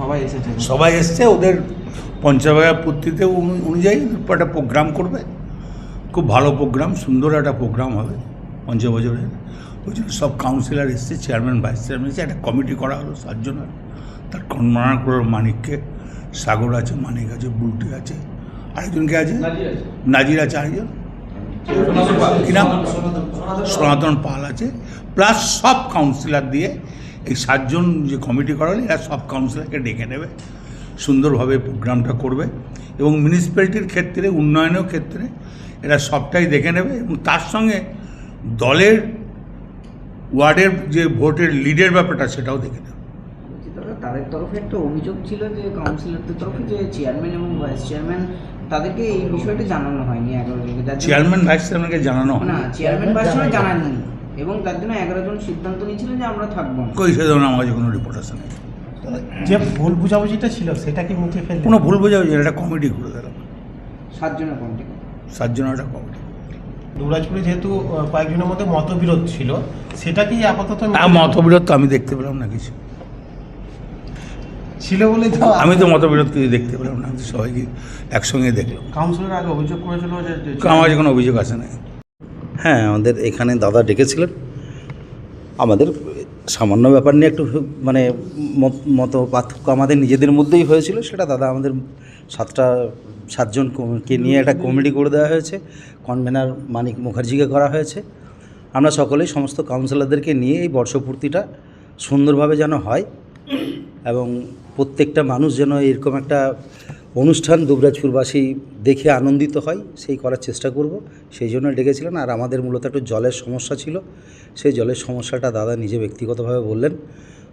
সবাই এসেছে। সবাই এসছে ওদের পঞ্চাভাগা পূর্তিতে অনুযায়ী একটা প্রোগ্রাম করবে। খুব ভালো প্রোগ্রাম সুন্দর একটা প্রোগ্রাম হবে পঞ্চবছরের। ওই জন্য সব কাউন্সিলর এসছে চেয়ারম্যান ভাইস চেয়ারম্যান এসে একটা কমিটি করা হলো সাতজনের তার কন্যার করে মানিককে সাগর আছে মানিক আছে বুলটি আছে আরেকজনকে আছে? নাজির আছে। আরেকজন? কি নাম? সনাতন পাল। আছে। প্লাস সব কাউন্সিলর দিয়ে এই সাতজন যে কমিটি করা হলো এরা সব কাউন্সিলরকে ডেকে নেবে সুন্দরভাবে প্রোগ্রামটা করবে এবং মিউনিসিপ্যালিটির ক্ষেত্রে উন্নয়নের ক্ষেত্রে এরা সবটাই দেখে নেবে এবং তার সঙ্গে দলের ওয়ার্ডের যে ভোটের লিডের ব্যাপারটা সেটাও দেখে নেবে। তাদের তরফে একটা অভিযোগ ছিল যে কাউন্সিলরদের তরফে যে চেয়ারম্যান এবং ভাইস চেয়ারম্যান তাদেরকে এই বিষয়টা জানানো হয়নি এগারো চেয়ারম্যান ভাইস চেয়ারম্যানকে জানানো হয় না চেয়ারম্যান ভাইস চেয়ারম্যান জানাননি এবং তার জন্য এগারো জন সিদ্ধান্ত নিয়েছিলেন যে আমরা থাকব না। কই সে ধরনের আমার কোনো রিপোর্ট আসে না যে ভুল বুঝাবুঝিটা ছিল সেটা কি মুছে ফেললেন? কোনো ভুল বোঝাবুঝি না, একটা কমিটি করে দিলাম। সাতজনের কমিটি সাতজন একটা কমিটি দুবরাজপুরে যেহেতু আহ, কয়েকজনের মধ্যে মতবিরোধ ছিল সেটা কি আপাতত তা মতবিরোধ তো আমি দেখতে পেলাম না কিছু। ছিল বলে তো আমি তো মতবিরোধ কিছু দেখতে পেলাম না আমি তো সবাইকে একসঙ্গে দেখলাম। কাউন্সিলর আগে অভিযোগ করেছিল যে আমার কাছে কোনো অভিযোগ আসে না হ্যাঁ আমাদের এখানে দাদা ডেকেছিলেন। আমাদের সামান্য ব্যাপার নিয়ে একটু মানে মত- পার্থক্য আমাদের নিজেদের মধ্যেই হয়েছিল। সেটা দাদা আমাদের সাতটা সাতজনকে নিয়ে একটা কমিটি করে দেওয়া হয়েছে। কনভেনার মানিক মুখার্জিকে করা হয়েছে। আমরা সকলেই সমস্ত কাউন্সিলরদেরকে নিয়ে এই বর্ষপূর্তিটা সুন্দরভাবে যেন হয় এবং প্রত্যেকটা মানুষ যেন এরকম একটা অনুষ্ঠান দুবরাজপুরবাসী দেখে আনন্দিত হয় সেই করার চেষ্টা করব। সেই জন্য ডেকেছিলেন আর আমাদের মূলত একটু জলের সমস্যা ছিল। সেই জলের সমস্যাটা দাদা নিজে ব্যক্তিগতভাবে বললেন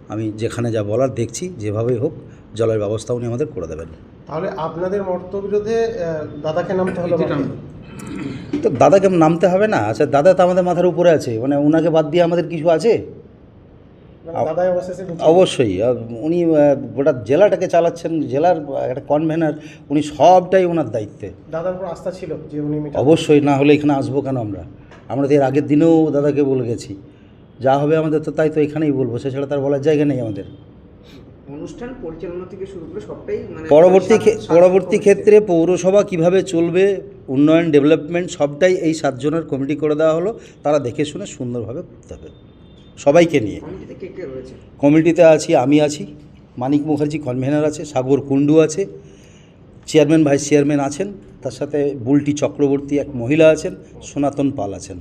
আমি যেখানে যা বলার দেখছি যেভাবেই হোক জলের ব্যবস্থা উনি আমাদের করে দেবেন। তাহলে আপনাদের মতবিরোধে আহ, দাদাকে নামতে হলো তো দাদাকে নামতে হবে না? আচ্ছা দাদা তো আমাদের মাথার উপরে আছে মানে ওনাকে বাদ দিয়ে আমাদের কিছু আছে? অবশ্যই উনি গোটা জেলাটাকে চালাচ্ছেন জেলার একটা কনভেনার উনি সবটাই ওনার দায়িত্বে। দাদার উপর আস্থা ছিল যে উনি অবশ্যই না হলে এখানে আসব কেন আমরা? আমরা তো এর আগের দিনেও দাদাকে বলে গেছি। যা হবে আমাদের তো তাই তো এখানেই বলব সেছাড়া তার বলার জায়গা নেই আমাদের। অনুষ্ঠান পরিচালনা থেকে শুরু করে সবটাই মানে পরবর্তী পরবর্তী ক্ষেত্রে পৌরসভা কীভাবে চলবে উন্নয়ন ডেভেলপমেন্ট সবটাই এই সাতজনের কমিটি করে দেওয়া হলো। তারা দেখে শুনে সুন্দরভাবে করতে হবে। সবাইকে নিয়ে। কমিটিতে আছি, আমি আছি, মানিক মুখার্জি কনভেনার আছে, সাগর কুণ্ডু আছে, চেয়ারম্যান, ভাইস চেয়ারম্যান আছেন, তার সাথে বুলটি চক্রবর্তী এক মহিলা আছেন, সনাতন পাল আছেন।